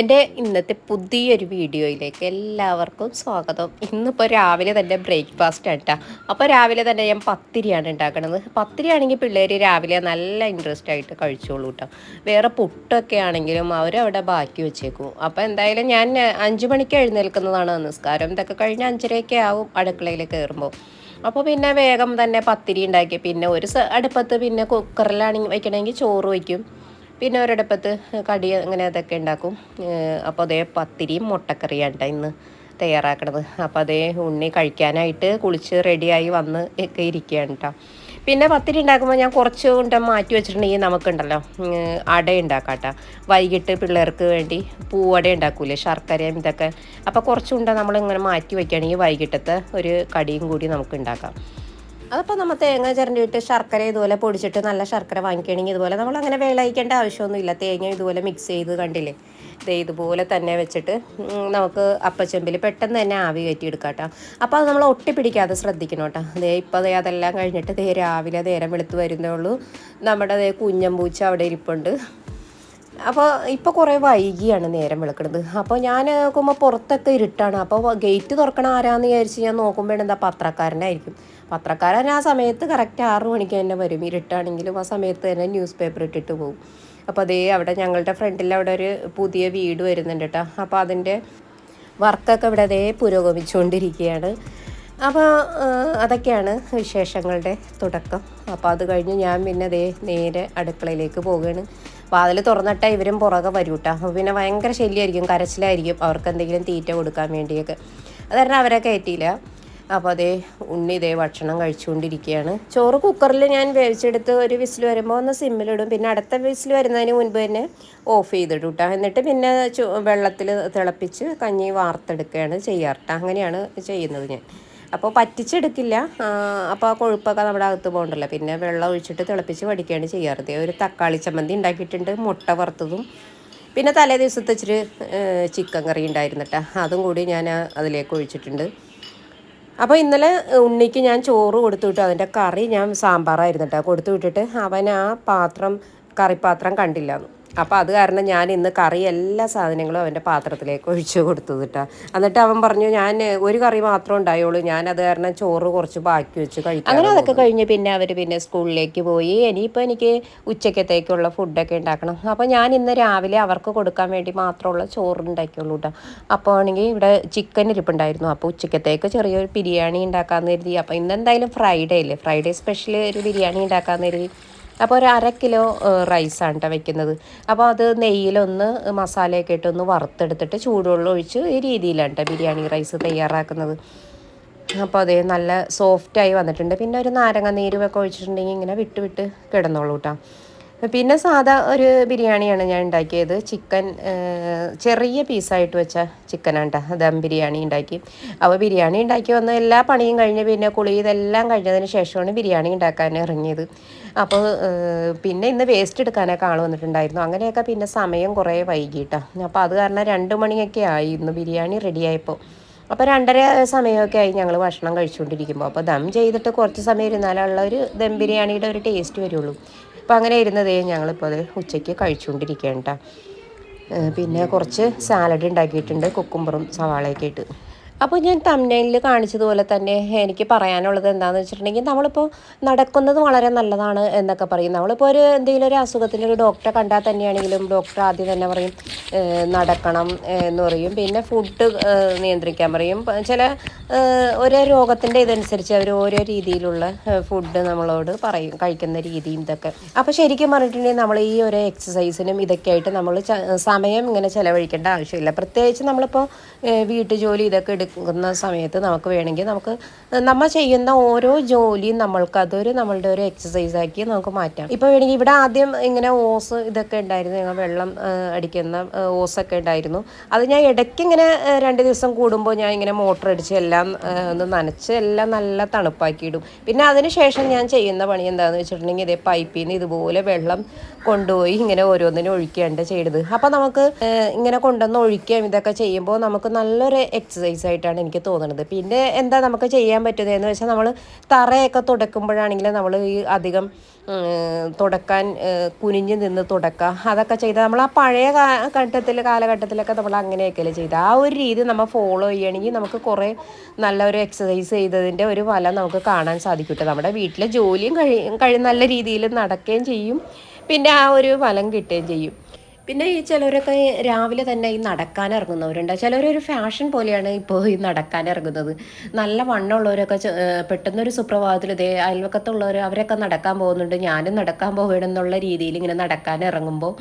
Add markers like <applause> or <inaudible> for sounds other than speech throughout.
എന്റെ ഇന്നത്തെ പുതിയൊരു വീഡിയോയിലേക്ക് എല്ലാവർക്കും സ്വാഗതം. ഇന്നിപ്പോൾ രാവിലെ തന്നെ ബ്രേക്ക്ഫാസ്റ്റ് കേട്ടോ അപ്പോൾ രാവിലെ തന്നെ ഞാൻ പത്തിരിയാണ് ഉണ്ടാക്കണത്. പത്തിരി ആണെങ്കിൽ പിള്ളേർ രാവിലെ നല്ല ഇൻട്രസ്റ്റ് ആയിട്ട് കഴിച്ചോളൂ കേട്ടോ വേറെ പുട്ടൊക്കെ ആണെങ്കിലും അവരവിടെ ബാക്കി വെച്ചേക്കും. അപ്പോൾ എന്തായാലും ഞാൻ അഞ്ച് മണിക്ക് എഴുന്നേൽക്കുന്നതാണ് നമസ്കാരം ഇതൊക്കെ കഴിഞ്ഞ് അഞ്ചരയൊക്കെ ആവും അടുക്കളയിൽ കയറുമ്പോൾ അപ്പോൾ പിന്നെ വേഗം തന്നെ പത്തിരി ഉണ്ടാക്കി. പിന്നെ ഒരു അടുപ്പത്ത് പിന്നെ കുക്കറിലാണെങ്കിൽ വയ്ക്കണമെങ്കിൽ ചോറ് വയ്ക്കും പിന്നെ ഒരിടപ്പത്ത് കടി അങ്ങനെ അതൊക്കെ ഉണ്ടാക്കും. അപ്പോൾ അതേ പത്തിരിയും മുട്ടക്കറിയാണ് കേട്ടോ ഇന്ന് തയ്യാറാക്കണത്. അപ്പോൾ അതേ ഉണ്ണി കഴിക്കാനായിട്ട് കുളിച്ച് റെഡിയായി വന്ന് ഒക്കെ ഇരിക്കുകയാണ് കേട്ടോ പിന്നെ പത്തിരി ഉണ്ടാക്കുമ്പോൾ ഞാൻ കുറച്ച് കൊണ്ട് മാറ്റി വെച്ചിട്ടുണ്ടെങ്കിൽ നമുക്കുണ്ടല്ലോ അട ഉണ്ടാക്കാം കേട്ടോ വൈകിട്ട് പിള്ളേർക്ക് വേണ്ടി പൂവട ഉണ്ടാക്കൂലേ ശർക്കരയും ഇതൊക്കെ. അപ്പോൾ കുറച്ചുകൊണ്ട് നമ്മളിങ്ങനെ മാറ്റി വയ്ക്കുകയാണെങ്കിൽ വൈകിട്ടത്തെ ഒരു കടിയും കൂടി നമുക്ക് ഉണ്ടാക്കാം. അതപ്പോൾ നമ്മൾ തേങ്ങ ചിരണ്ടിയിട്ട് ശർക്കര ഇതുപോലെ പൊടിച്ചിട്ട് നല്ല ശർക്കര വാങ്ങിക്കണമെങ്കിൽ ഇതുപോലെ നമ്മൾ അങ്ങനെ വിളയിക്കേണ്ട ആവശ്യമൊന്നുമില്ല. തേങ്ങ ഇതുപോലെ മിക്സ് ചെയ്ത് കണ്ടില്ലേ? ദേ ഇതുപോലെ തന്നെ വെച്ചിട്ട് നമുക്ക് അപ്പച്ചെമ്പിൽ പെട്ടെന്ന് തന്നെ ആവി കയറ്റി എടുക്കാം കേട്ടോ അപ്പോൾ അത് നമ്മൾ ഒട്ടിപ്പിടിക്കാതെ ശ്രദ്ധിക്കണം കേട്ടോ. ദേ ഇപ്പോൾ ദേ അതെല്ലാം കഴിഞ്ഞിട്ട് ദേ രാവിലെ നേരം വെളുത്ത് വരുന്നേ ഉള്ളൂ. നമ്മുടെ ദേ കുഞ്ഞമ്പൂച്ച അവിടെ ഇരിപ്പുണ്ട്. അപ്പോൾ ഇപ്പോൾ കുറേ വൈകിയാണ് നേരം വെളുക്കുന്നത് അപ്പോൾ ഞാൻ നോക്കുമ്പോൾ പുറത്തൊക്കെ ഇരുട്ടാണ്. അപ്പോൾ ഗേറ്റ് തുറക്കണ ആരാന്ന് വിചാരിച്ച് ഞാൻ നോക്കുമ്പോൾ എന്താ പത്രക്കാരനായിരിക്കും. പത്രക്കാരൻ ആ സമയത്ത് കറക്റ്റ് ആറു മണിക്ക് തന്നെ വരും. ഇരുട്ടാണെങ്കിലും ആ സമയത്ത് തന്നെ ന്യൂസ് പേപ്പർ ഇട്ടിട്ട് പോകും അപ്പോൾ അതേ അവിടെ ഞങ്ങളുടെ ഫ്രണ്ടിൽ അവിടെ ഒരു പുതിയ വീട് വരുന്നുണ്ട് കേട്ടോ അപ്പോൾ അതിന്റെ വർക്കൊക്കെ ഇവിടെ അതേ പുരോഗമിച്ചുകൊണ്ടിരിക്കുകയാണ്. അപ്പോൾ അതൊക്കെയാണ് വിശേഷങ്ങളുടെ തുടക്കം. അപ്പോൾ അത് കഴിഞ്ഞ് ഞാൻ പിന്നെ അതേ നേരെ അടുക്കളയിലേക്ക് പോവുകയാണ്. വാതിൽ തുറന്നിട്ടാൽ ഇവരും പുറകെ വരും കേട്ടോ അപ്പോൾ പിന്നെ ഭയങ്കര ശല്യമായിരിക്കും കരച്ചിലായിരിക്കും. അവർക്ക് എന്തെങ്കിലും തീറ്റ കൊടുക്കാൻ വേണ്ടിയൊക്കെ. അത് കാരണം അവരെ കയറ്റിയില്ല. അപ്പോൾ അതേ ഉണ്ണി ഇതേ ഭക്ഷണം കഴിച്ചുകൊണ്ടിരിക്കുകയാണ്. ചോറ് കുക്കറിൽ ഞാൻ വേവിച്ചെടുത്ത് ഒരു വിസിൽ വരുമ്പോൾ ഒന്ന് സിമ്മിലിടും പിന്നെ അടുത്ത വിസിൽ വരുന്നതിന് മുൻപ് തന്നെ ഓഫ് ചെയ്തിടും കേട്ടോ എന്നിട്ട് പിന്നെ വെള്ളത്തിൽ തിളപ്പിച്ച് കഞ്ഞി വാർത്തെടുക്കുകയാണ് ചെയ്യാറ് കേട്ടോ അങ്ങനെയാണ് ചെയ്യുന്നത് ഞാൻ. അപ്പോൾ പറ്റിച്ചെടുക്കില്ല. അപ്പോൾ ആ കൊഴുപ്പൊക്കെ നമ്മുടെ അകത്ത് പോകണ്ടല്ലോ. പിന്നെ വെള്ളം ഒഴിച്ചിട്ട് തിളപ്പിച്ച് വടിക്കുകയാണ് ചെയ്യാറ്. ഒരു തക്കാളി ചമ്മന്തി ഉണ്ടാക്കിയിട്ടുണ്ട്. മുട്ട വറുത്തതും. പിന്നെ തലേ ദിവസത്തെ ഇച്ചിരി ചിക്കൻ കറി ഉണ്ടായിരുന്നിട്ടാ അതും കൂടി ഞാൻ അതിലേക്ക് ഒഴിച്ചിട്ടുണ്ട്. അപ്പോൾ ഇന്നലെ ഉണ്ണിക്ക് ഞാൻ ചോറ് കൊടുത്തു വിട്ടു. അതിന്റെ കറി ഞാൻ സാമ്പാറായിരുന്നു കേട്ടോ. കൊടുത്തു വിട്ടിട്ട് അവൻ ആ പാത്രം കറിപ്പാത്രം കണ്ടില്ല അപ്പോൾ അത് കാരണം ഞാൻ ഇന്ന് കറി എല്ലാ സാധനങ്ങളും അവന്റെ പാത്രത്തിലേക്ക് ഒഴിച്ചു കൊടുത്തു കേട്ടോ എന്നിട്ട് അവൻ പറഞ്ഞു ഞാൻ ഒരു കറി മാത്രം ഉണ്ടായുള്ളൂ. ഞാൻ അത് കാരണം ചോറ് കുറച്ച് ബാക്കി വെച്ച് കഴിക്കും അങ്ങനെ അതൊക്കെ കഴിഞ്ഞ് പിന്നെ അവർ പിന്നെ സ്കൂളിലേക്ക് പോയി. ഇനിയിപ്പോൾ എനിക്ക് ഉച്ചക്കത്തേക്കുള്ള ഫുഡൊക്കെ ഉണ്ടാക്കണം. അപ്പോൾ ഞാൻ ഇന്ന് രാവിലെ അവർക്ക് കൊടുക്കാൻ വേണ്ടി മാത്രമുള്ള ചോറ് ഉണ്ടാക്കിയുള്ളൂ കേട്ടോ അപ്പോൾ ആണെങ്കിൽ ഇവിടെ ചിക്കൻ ഇരിപ്പുണ്ടായിരുന്നു. അപ്പോൾ ഉച്ചക്കത്തേക്ക് ചെറിയൊരു ബിരിയാണി ഉണ്ടാക്കാമെന്ന് കരുതി. അപ്പോൾ ഇന്ന് എന്തായാലും ഫ്രൈഡേ അല്ലേ? ഫ്രൈഡേ സ്പെഷ്യൽ ഒരു ബിരിയാണി ഉണ്ടാക്കാമെന്ന് കരുതി. അപ്പോൾ ഒരു അര കിലോ റൈസാണ് കേട്ടോ വെക്കുന്നത്. അപ്പോൾ അത് നെയ്യിലൊന്ന് മസാലയൊക്കെ ഇട്ടൊന്ന് വറുത്തെടുത്തിട്ട് ചൂടുവെള്ളം ഒഴിച്ച് ഈ രീതിയിലാണ് കേട്ടോ ബിരിയാണി റൈസ് തയ്യാറാക്കുന്നത്. അപ്പോൾ അതേ നല്ല സോഫ്റ്റായി വന്നിട്ടുണ്ട്. പിന്നെ ഒരു നാരങ്ങ നീരുമൊക്കെ ഒഴിച്ചിട്ടുണ്ടെങ്കിൽ ഇങ്ങനെ വിട്ട് വിട്ട് കിടന്നോളൂ കേട്ടോ പിന്നെ സാധാ ഒരു ബിരിയാണിയാണ് ഞാൻ ഉണ്ടാക്കിയത്. ചിക്കൻ ചെറിയ പീസായിട്ട് വെച്ച ചിക്കനാണ് കേട്ടോ ദം ബിരിയാണി ഉണ്ടാക്കി. അപ്പോൾ ബിരിയാണി ഉണ്ടാക്കി വന്ന എല്ലാ പണിയും കഴിഞ്ഞ് പിന്നെ കുളി ഇതെല്ലാം കഴിഞ്ഞതിന് ശേഷമാണ് ബിരിയാണി ഉണ്ടാക്കാൻ ഇറങ്ങിയത്. അപ്പോൾ പിന്നെ ഇന്ന് വേസ്റ്റ് എടുക്കാനൊക്കെ ആൾ വന്നിട്ടുണ്ടായിരുന്നു. അങ്ങനെയൊക്കെ പിന്നെ സമയം കുറേ വൈകിട്ടാണ് അപ്പോൾ അത് കാരണം രണ്ട് മണിയൊക്കെ ആയി ഇന്ന് ബിരിയാണി റെഡിയായപ്പോൾ അപ്പോൾ രണ്ടര സമയമൊക്കെ ആയി ഞങ്ങൾ ഭക്ഷണം കഴിച്ചുകൊണ്ടിരിക്കുമ്പോൾ അപ്പോൾ ദം ചെയ്തിട്ട് കുറച്ച് സമയം ഇരുന്നാലുള്ള ഒരു ദം ബിരിയാണിയുടെ ഒരു ടേസ്റ്റ് വരുള്ളൂ. അപ്പോൾ അങ്ങനെ ഇരുന്നതേ ഞങ്ങളിപ്പോൾ അത് ഉച്ചയ്ക്ക് കഴിച്ചുകൊണ്ടിരിക്കുകയാണ് കേട്ടോ പിന്നെ കുറച്ച് സാലഡ് ഉണ്ടാക്കിയിട്ടുണ്ട് കുക്കുംബറും സവാളയൊക്കെ ഇട്ട്. അപ്പോൾ ഞാൻ തമ്നയിൽ കാണിച്ചതുപോലെ തന്നെ എനിക്ക് പറയാനുള്ളത് എന്താണെന്ന് വെച്ചിട്ടുണ്ടെങ്കിൽ നമ്മളിപ്പോൾ നടക്കുന്നത് വളരെ നല്ലതാണ് എന്നൊക്കെ പറയും. നമ്മളിപ്പോൾ ഒരു എന്തെങ്കിലും ഒരു അസുഖത്തിന് ഒരു ഡോക്ടറെ കണ്ടാൽ തന്നെയാണെങ്കിലും ഡോക്ടർ ആദ്യം തന്നെ പറയും നടക്കണം എന്ന് പറയും. പിന്നെ ഫുഡ് നിയന്ത്രിക്കാൻ പറയും. ചില ഓരോ രോഗത്തിന്റെ ഇതനുസരിച്ച് അവർ ഓരോ രീതിയിലുള്ള ഫുഡ് നമ്മളോട് പറയും കഴിക്കുന്ന രീതിയും ഇതൊക്കെ. അപ്പോൾ ശരിക്കും പറഞ്ഞിട്ടുണ്ടെങ്കിൽ നമ്മൾ ഈ ഒരു എക്സസൈസിനും ഇതൊക്കെ ആയിട്ട് നമ്മൾ സമയം ഇങ്ങനെ ചിലവഴിക്കേണ്ട ആവശ്യമില്ല. പ്രത്യേകിച്ച് നമ്മളിപ്പോൾ വീട്ടു ജോലി ഇതൊക്കെ എടുക്കുന്ന സമയത്ത് നമുക്ക് വേണമെങ്കിൽ നമുക്ക് നമ്മൾ ചെയ്യുന്ന ഓരോ ജോലിയും നമ്മൾക്ക് അതൊരു നമ്മളുടെ ഒരു എക്സസൈസ് ആക്കി നമുക്ക് മാറ്റാം. ഇപ്പോൾ വേണമെങ്കിൽ ഇവിടെ ആദ്യം ഇങ്ങനെ ഓസ് ഇതൊക്കെ ഉണ്ടായിരുന്നു ഞങ്ങൾ വെള്ളം അടിക്കുന്ന ഓസൊക്കെ ഉണ്ടായിരുന്നു. അത് ഞാൻ ഇടയ്ക്ക് ഇങ്ങനെ രണ്ട് ദിവസം കൂടുമ്പോൾ ഞാൻ ഇങ്ങനെ മോട്ടർ അടിച്ച് എല്ലാം ഒന്ന് നനച്ച് എല്ലാം നല്ല തണുപ്പാക്കിയിടും. പിന്നെ അതിന് ശേഷം ഞാൻ ചെയ്യുന്ന പണി എന്താണെന്ന് വെച്ചിട്ടുണ്ടെങ്കിൽ ഇതേ പൈപ്പിൽ നിന്ന് ഇതുപോലെ വെള്ളം കൊണ്ടുപോയി ഇങ്ങനെ ഓരോന്നിനും ഒഴിക്കുകയാണ് ചെയ്തത് അപ്പോൾ നമുക്ക് ഇങ്ങനെ കൊണ്ടുവന്ന് ഒഴിക്കുകയും ഇതൊക്കെ ചെയ്യുമ്പോൾ നമുക്ക് നല്ലൊരു എക്സസൈസ് ആയിട്ട് നല്ലതായിട്ടാണ് എനിക്ക് തോന്നുന്നത്. പിന്നെ എന്താ നമുക്ക് ചെയ്യാൻ പറ്റുന്നതെന്ന് വെച്ചാൽ നമ്മൾ തറയൊക്കെ തുടക്കുമ്പോഴാണെങ്കിൽ നമ്മൾ ഈ അധികം തുടക്കാൻ കുനിഞ്ഞ് നിന്ന് തുടക്കുക അതൊക്കെ ചെയ്താൽ നമ്മൾ ആ പഴയ ഘട്ടത്തിൽ കാലഘട്ടത്തിലൊക്കെ നമ്മൾ അങ്ങനെയൊക്കെയല്ലേ ചെയ്ത്. ആ ഒരു രീതി നമ്മൾ ഫോളോ ചെയ്യുകയാണെങ്കിൽ നമുക്ക് കുറേ നല്ലൊരു എക്സസൈസ് ചെയ്തതിന്റെ ഒരു ഫലം നമുക്ക് കാണാൻ സാധിക്കും നമ്മുടെ വീട്ടിലെ ജോലിയും കഴി കഴി നല്ല രീതിയിൽ നടക്കുകയും ചെയ്യും. പിന്നെ ആ ഒരു ഫലം കിട്ടുകയും ചെയ്യും. പിന്നെ ഈ ചിലരൊക്കെ രാവിലെ തന്നെ ഈ നടക്കാൻ ഇറങ്ങുന്നവരുണ്ട് ഒരു ഫാഷൻ പോലെയാണ് ഇപ്പോൾ ഈ നടക്കാൻ ഇറങ്ങുന്നത് നല്ല വണ്ണമുള്ളവരൊക്കെ പെട്ടെന്നൊരു സുപ്രഭാതത്തിൽ ഇതേ അയൽവക്കത്തുള്ളവർ അവരൊക്കെ നടക്കാൻ പോകുന്നുണ്ട്. ഞാനും നടക്കാൻ പോകണം എന്നുള്ള രീതിയിൽ ഇങ്ങനെ നടക്കാൻ ഇറങ്ങുമ്പോൾ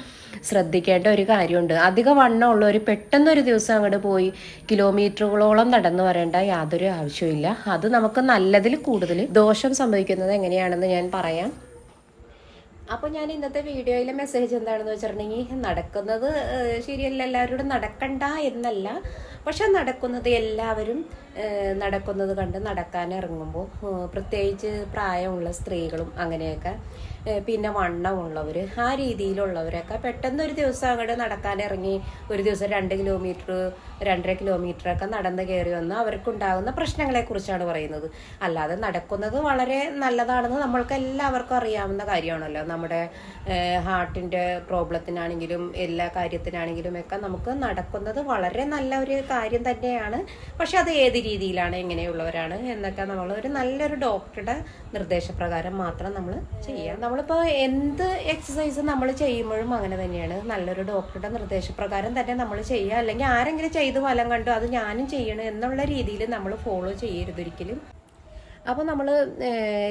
ശ്രദ്ധിക്കേണ്ട ഒരു കാര്യമുണ്ട്. അധിക വണ്ണമുള്ളവർ പെട്ടെന്നൊരു ദിവസം അങ്ങോട്ട് പോയി കിലോമീറ്ററുകളോളം നടന്നു വരേണ്ട യാതൊരു ആവശ്യമില്ല അത് നമുക്ക് നല്ലതിൽ കൂടുതൽ ദോഷം സംഭവിക്കുന്നത് എങ്ങനെയാണെന്ന് ഞാൻ പറയാം. അപ്പോൾ ഞാൻ ഇന്നത്തെ വീഡിയോയിലെ മെസ്സേജ് എന്താണെന്ന് വെച്ചിട്ടുണ്ടെങ്കിൽ നടക്കുന്നത് ശരിയല്ല എല്ലാവരോടും നടക്കണ്ട എന്നല്ല. പക്ഷെ നടക്കുന്നത് എല്ലാവരും നടക്കുന്നത് കണ്ട് നടക്കാൻ ഇറങ്ങുമ്പോൾ പ്രത്യേകിച്ച് പ്രായമുള്ള സ്ത്രീകളും അങ്ങനെയൊക്കെ പിന്നെ വണ്ണമുള്ളവർ ആ രീതിയിലുള്ളവരൊക്കെ പെട്ടെന്ന് ഒരു ദിവസം അങ്ങോട്ട് നടക്കാൻ ഇറങ്ങി ഒരു ദിവസം രണ്ട് കിലോമീറ്റർ രണ്ടര കിലോമീറ്റർ ഒക്കെ നടന്ന് കയറി വന്ന് അവർക്കുണ്ടാകുന്ന പ്രശ്നങ്ങളെക്കുറിച്ചാണ് പറയുന്നത്. അല്ലാതെ നടക്കുന്നത് വളരെ നല്ലതാണെന്ന് നമ്മൾക്ക് എല്ലാവർക്കും അറിയാവുന്ന കാര്യമാണല്ലോ. നമ്മുടെ ഹാർട്ടിന്റെ പ്രോബ്ലത്തിനാണെങ്കിലും എല്ലാ കാര്യത്തിനാണെങ്കിലും ഒക്കെ നമുക്ക് നടക്കുന്നത് വളരെ നല്ല ഒരു കാര്യം തന്നെയാണ്. പക്ഷെ അത് ഏത് രീതിയിലാണ് എങ്ങനെയുള്ളവരാണ് എന്നൊക്കെ നമ്മൾ ഒരു നല്ലൊരു ഡോക്ടറുടെ നിർദ്ദേശപ്രകാരം മാത്രം നമ്മൾ ചെയ്യാം. നമ്മളിപ്പോൾ എന്ത് എക്സസൈസ് നമ്മൾ ചെയ്യുമ്പോഴും അങ്ങനെ തന്നെയാണ്. നല്ലൊരു ഡോക്ടറുടെ നിർദ്ദേശപ്രകാരം തന്നെ നമ്മൾ ചെയ്യുക അല്ലെങ്കിൽ ആരെങ്കിലും ചെയ്ത് ഫലം കണ്ടു അത് ഞാനും ചെയ്യണം എന്നുള്ള രീതിയിൽ നമ്മൾ ഫോളോ ചെയ്യരുത് ഒരിക്കലും. അപ്പോൾ നമ്മൾ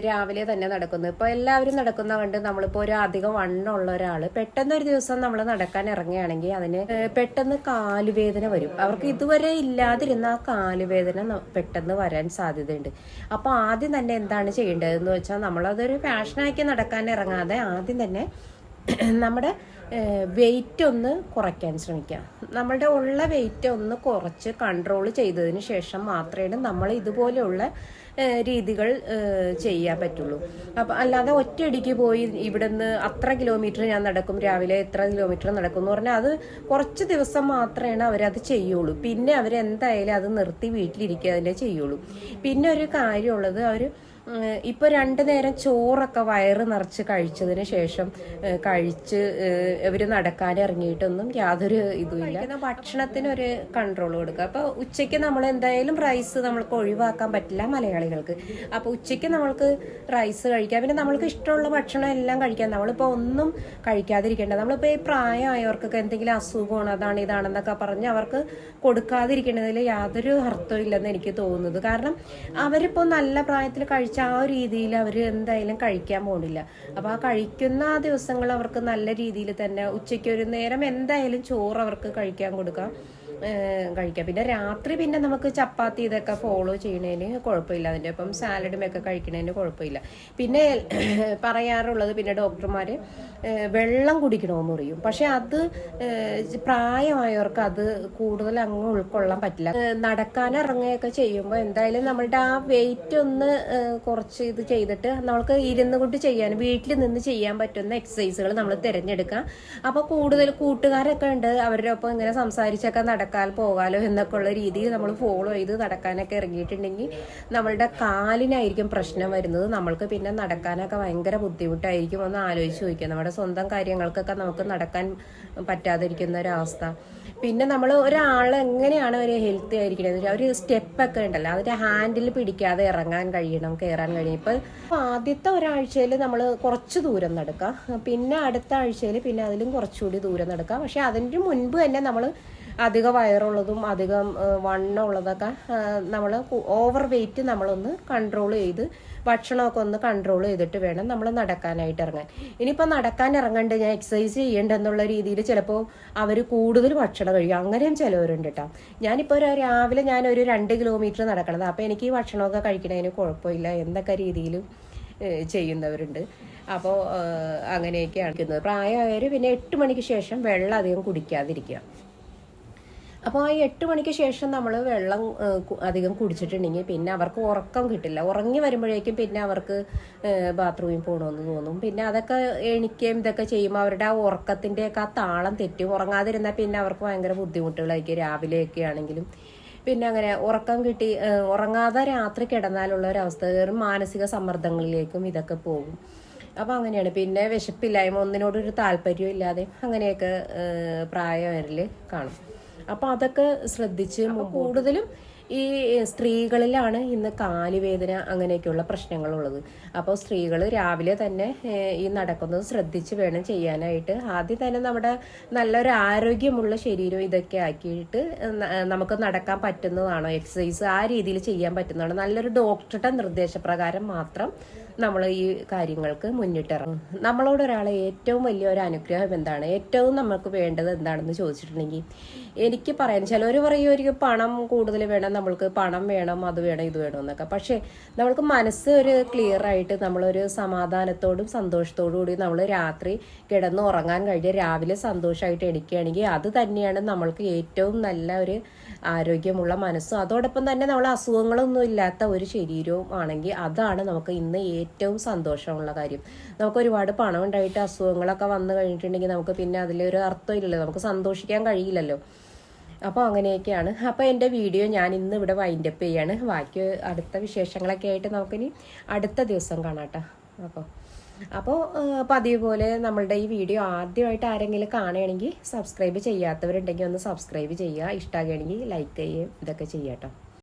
രാവിലെ തന്നെ നടക്കുന്നു. ഇപ്പോൾ എല്ലാവരും നടക്കുന്ന കണ്ട് നമ്മളിപ്പോൾ ഒരു അധികം വണ്ണമുള്ള ഒരാൾ പെട്ടെന്ന് ഒരു ദിവസം നമ്മൾ നടക്കാൻ ഇറങ്ങുകയാണെങ്കിൽ അതിന് പെട്ടെന്ന് കാലുവേദന വരും. അവർക്ക് ഇതുവരെ ഇല്ലാതിരുന്ന ആ കാലുവേദന പെട്ടെന്ന് വരാൻ സാധ്യതയുണ്ട്. അപ്പോൾ ആദ്യം തന്നെ എന്താണ് ചെയ്യേണ്ടതെന്ന് വെച്ചാൽ നമ്മളതൊരു ഫാഷനാക്കി നടക്കാൻ ഇറങ്ങാതെ ആദ്യം തന്നെ നമ്മുടെ വെയിറ്റ് ഒന്ന് കുറയ്ക്കാൻ ശ്രമിക്കാം നമ്മളുടെ ഉള്ള വെയിറ്റ് ഒന്ന് കുറച്ച് കൺട്രോൾ ചെയ്തതിന് ശേഷം മാത്രമേ നമ്മൾ ഇതുപോലെയുള്ള രീതികൾ ചെയ്യാൻ പറ്റുള്ളൂ. അപ്പം അല്ലാതെ ഒറ്റയടിക്ക് പോയി ഇവിടുന്ന് അത്ര കിലോമീറ്റർ ഞാൻ നടക്കും രാവിലെ എത്ര കിലോമീറ്റർ നടക്കും എന്ന് പറഞ്ഞാൽ അത് കുറച്ച് ദിവസം മാത്രമേ അവരത് ചെയ്യുള്ളൂ. പിന്നെ അവരെന്തായാലും അത് നിർത്തി വീട്ടിലിരിക്കുക തന്നെ ചെയ്യുള്ളൂ. പിന്നെ ഒരു കാര്യമുള്ളത് അവർ ഇപ്പൊ രണ്ടു നേരം ചോറൊക്കെ വയറ് നിറച്ച് കഴിച്ചതിന് ശേഷം കഴിച്ച് ഇവർ നടക്കാൻ ഇറങ്ങിയിട്ടൊന്നും യാതൊരു ഇതുമില്ല. ഭക്ഷണത്തിന് ഒരു കൺട്രോൾ കൊടുക്കുക. അപ്പൊ ഉച്ചയ്ക്ക് നമ്മൾ എന്തായാലും റൈസ് നമ്മൾക്ക് ഒഴിവാക്കാൻ പറ്റില്ല മലയാളികൾക്ക്. അപ്പൊ ഉച്ചയ്ക്ക് നമ്മൾക്ക് റൈസ് കഴിക്കാം. പിന്നെ നമ്മൾക്ക് ഇഷ്ടമുള്ള ഭക്ഷണം എല്ലാം കഴിക്കാം. നമ്മളിപ്പോ ഒന്നും കഴിക്കാതിരിക്കേണ്ട. നമ്മളിപ്പോ ഈ പ്രായമായവർക്കൊക്കെ എന്തെങ്കിലും അസുഖമാണ് അതാണ് ഇതാണെന്നൊക്കെ പറഞ്ഞ് അവർക്ക് കൊടുക്കാതിരിക്കേണ്ടതിൽ യാതൊരു അർത്ഥവും ഇല്ലെന്ന് എനിക്ക് തോന്നുന്നത്. കാരണം അവരിപ്പോൾ നല്ല പ്രായത്തിൽ കഴിച്ച ആ ഒരു രീതിയിൽ അവർ എന്തായാലും കഴിക്കാൻ പോണില്ല. അപ്പോൾ ആ കഴിക്കുന്ന ആ ദിവസങ്ങൾ അവർക്ക് നല്ല രീതിയിൽ തന്നെ ഉച്ചയ്ക്ക് ഒരു നേരം എന്തായാലും ചോറ് അവർക്ക് കഴിക്കാൻ കൊടുക്കാം. കഴിക്കാം. പിന്നെ രാത്രി പിന്നെ നമുക്ക് ചപ്പാത്തി ഇതൊക്കെ ഫോളോ ചെയ്യണതിന് കുഴപ്പമില്ല. അതിന്റെ ഒപ്പം സാലഡും ഒക്കെ കഴിക്കണതിന് കുഴപ്പമില്ല. പിന്നെ <clears throat> പറയാറുള്ളത് പിന്നെ ഡോക്ടർമാർ വെള്ളം കുടിക്കണമെന്ന് പറയും. പക്ഷെ അത് പ്രായമായവർക്ക് അത് കൂടുതൽ അങ്ങ് ഉൾക്കൊള്ളാൻ പറ്റില്ല. നടക്കാനിറങ്ങുകയൊക്കെ ചെയ്യുമ്പോൾ എന്തായാലും നമ്മളുടെ ആ വെയിറ്റ് ഒന്ന് കുറച്ച് ഇത് ചെയ്തിട്ട് നമ്മൾക്ക് ഇരുന്ന് കൊണ്ട് ചെയ്യാൻ വീട്ടിൽ നിന്ന് ചെയ്യാൻ പറ്റുന്ന എക്സസൈസുകൾ നമ്മൾ തിരഞ്ഞെടുക്കുക. അപ്പോൾ കൂടുതൽ കൂട്ടുകാരൊക്കെ ഉണ്ട്. അവരുടെ ഒപ്പം ഇങ്ങനെ സംസാരിച്ചൊക്കെ നടക്കാൻ പോകാലോ എന്നൊക്കെ ഉള്ള രീതിയിൽ നമ്മൾ ഫോളോ ചെയ്ത് നടക്കാനൊക്കെ ഇറങ്ങിയിട്ടുണ്ടെങ്കിൽ നമ്മളുടെ കാലിനായിരിക്കും പ്രശ്നം വരുന്നത്. നമ്മൾക്ക് പിന്നെ നടക്കാനൊക്കെ ഭയങ്കര ബുദ്ധിമുട്ടായിരിക്കും ഒന്ന് ആലോചിച്ച് നോക്കുക നമ്മുടെ സ്വന്തം കാര്യങ്ങൾക്കൊക്കെ നമുക്ക് നടക്കാൻ പറ്റാതിരിക്കുന്ന ഒരവസ്ഥ പിന്നെ നമ്മൾ ഒരാൾ എങ്ങനെയാണ് ഒരു ഹെൽത്തി ആയിരിക്കുന്നത് ഒരു സ്റ്റെപ്പൊക്കെ ഉണ്ടല്ലോ. അതിന്റെ ഹാൻഡിൽ പിടിക്കാതെ ഇറങ്ങാൻ കഴിയണം കയറാൻ കഴിയും ഇപ്പം ആദ്യത്തെ ഒരാഴ്ചയിൽ നമ്മൾ കുറച്ച് ദൂരം നടക്കുക പിന്നെ അടുത്ത ആഴ്ചയിൽ പിന്നെ അതിലും കുറച്ചുകൂടി ദൂരം നടക്കുക പക്ഷെ അതിന്റെ മുൻപ് തന്നെ നമ്മൾ അധിക വയറുള്ളതും അധികം വണ്ണമുള്ളതൊക്കെ നമ്മൾ ഓവർ വെയിറ്റ് നമ്മളൊന്ന് കൺട്രോൾ ചെയ്ത് ഭക്ഷണമൊക്കെ ഒന്ന് കൺട്രോൾ ചെയ്തിട്ട് വേണം നമ്മൾ നടക്കാനായിട്ട് ഇറങ്ങാൻ. ഇനിയിപ്പോൾ നടക്കാൻ ഇറങ്ങണ്ട് ഞാൻ എക്സസൈസ് ചെയ്യേണ്ടെന്നുള്ള രീതിയിൽ ചിലപ്പോൾ അവർ കൂടുതൽ ഭക്ഷണം കഴിക്കും അങ്ങനെയും ചിലവരുണ്ട് കേട്ടോ ഞാനിപ്പോൾ ഒരു രാവിലെ ഞാനൊരു രണ്ട് കിലോമീറ്റർ നടക്കണത്. അപ്പോൾ എനിക്ക് ഈ ഭക്ഷണമൊക്കെ കഴിക്കണതിന് കുഴപ്പമില്ല എന്നൊക്കെ രീതിയിലും ചെയ്യുന്നവരുണ്ട്. അപ്പോൾ അങ്ങനെയൊക്കെയാണ്. പ്രായമായവർ പിന്നെ എട്ട് മണിക്ക് ശേഷം വെള്ളം അധികം കുടിക്കാതിരിക്കുക. അപ്പോൾ ആ എട്ട് മണിക്ക് ശേഷം നമ്മൾ വെള്ളം അധികം കുടിച്ചിട്ടുണ്ടെങ്കിൽ പിന്നെ അവർക്ക് ഉറക്കം കിട്ടില്ല. ഉറങ്ങി വരുമ്പോഴേക്കും പിന്നെ അവർക്ക് ബാത്റൂമിൽ പോകണമെന്ന് തോന്നും. പിന്നെ അതൊക്കെ എണിക്കുകയും ഇതൊക്കെ ചെയ്യുമ്പോൾ അവരുടെ ആ ഉറക്കത്തിന്റെയൊക്കെ ആ താളം തെറ്റും. ഉറങ്ങാതിരുന്നാൽ പിന്നെ അവർക്ക് ഭയങ്കര ബുദ്ധിമുട്ടുകളായിരിക്കും രാവിലെയൊക്കെ ആണെങ്കിലും. പിന്നെ അങ്ങനെ ഉറക്കം കിട്ടി ഉറങ്ങാതെ രാത്രി കിടന്നാലുള്ള ഒരവസ്ഥ ഒരു മാനസിക സമ്മർദ്ദങ്ങളിലേക്കും ഇതൊക്കെ പോകും. അപ്പോൾ അങ്ങനെയാണ്. പിന്നെ വിശപ്പില്ലായ്മ ഒന്നിനോടൊരു താല്പര്യം ഇല്ലാതെ അങ്ങനെയൊക്കെ പ്രായം കാണും. അപ്പോൾ അതൊക്കെ ശ്രദ്ധിച്ച് കൂടുതലും ഈ സ്ത്രീകളിലാണ് ഇന്ന് കാലുവേദന അങ്ങനെയൊക്കെയുള്ള പ്രശ്നങ്ങളുള്ളത്. അപ്പോൾ സ്ത്രീകൾ രാവിലെ തന്നെ ഈ നടക്കുന്നത് ശ്രദ്ധിച്ച് വേണം ചെയ്യാനായിട്ട്. ആദ്യം തന്നെ നമ്മുടെ നല്ലൊരു ആരോഗ്യമുള്ള ശരീരം ഇതൊക്കെ ആക്കിയിട്ട് നമുക്ക് നടക്കാൻ പറ്റുന്നതാണോ? എക്സസൈസ് ആ രീതിയിൽ ചെയ്യാൻ പറ്റുന്നതാണോ? നല്ലൊരു ഡോക്ടറുടെ നിർദ്ദേശപ്രകാരം മാത്രം നമ്മൾ ഈ കാര്യങ്ങൾക്ക് മുന്നിട്ടിറങ്ങും. നമ്മളോട് ഒരാളെ ഏറ്റവും വലിയൊരു അനുഗ്രഹം എന്താണ്? ഏറ്റവും നമുക്ക് വേണ്ടത് എന്താണെന്ന് ചോദിച്ചിട്ടുണ്ടെങ്കിൽ എനിക്ക് പറയാൻ ചിലവർ പറയും പണം കൂടുതൽ വേണം നമ്മൾക്ക് പണം വേണം അത് വേണം ഇത് വേണം എന്നൊക്കെ. പക്ഷേ നമ്മൾക്ക് മനസ്സ് ഒരു ക്ലിയർ ആയിട്ട് നമ്മളൊരു സമാധാനത്തോടും സന്തോഷത്തോടും കൂടി നമ്മൾ രാത്രി കിടന്ന് ഉറങ്ങാൻ കഴിഞ്ഞ് രാവിലെ സന്തോഷമായിട്ട് എണിക്കുകയാണെങ്കിൽ അത് തന്നെയാണ് നമ്മൾക്ക് ഏറ്റവും നല്ല ഒരു ആരോഗ്യമുള്ള മനസ്സും. അതോടൊപ്പം തന്നെ നമ്മൾ അസുഖങ്ങളൊന്നും ഇല്ലാത്ത ഒരു ശരീരവും ആണെങ്കിൽ അതാണ് നമുക്ക് ഇന്ന് ഏറ്റവും സന്തോഷമുള്ള കാര്യം. നമുക്ക് ഒരുപാട് പണം ഉണ്ടായിട്ട് അസുഖങ്ങളൊക്കെ വന്നു കഴിഞ്ഞിട്ടുണ്ടെങ്കിൽ നമുക്ക് പിന്നെ അതിലൊരു അർത്ഥമില്ലല്ലോ. നമുക്ക് സന്തോഷിക്കാൻ കഴിയില്ലല്ലോ. അപ്പോൾ അങ്ങനെയൊക്കെയാണ്. അപ്പോൾ എന്റെ വീഡിയോ ഞാൻ ഇന്ന് ഇവിടെ വൈൻഡപ്പ് ചെയ്യാണ്. ബാക്കി അടുത്ത വിശേഷങ്ങളൊക്കെ ആയിട്ട് നമുക്കിനി അടുത്ത ദിവസം കാണാം അപ്പോൾ അപ്പോൾ പതിവ് പോലെ നമ്മളുടെ ഈ വീഡിയോ ആദ്യമായിട്ട് ആരെങ്കിലും കാണുകയാണെങ്കിൽ സബ്സ്ക്രൈബ് ചെയ്യാത്തവരുണ്ടെങ്കിൽ ഒന്ന് സബ്സ്ക്രൈബ് ചെയ്യുക. ഇഷ്ടമാകുകയാണെങ്കിൽ ലൈക്ക് ചെയ്യുകയും ഇതൊക്കെ ചെയ്യാം കേട്ടോ.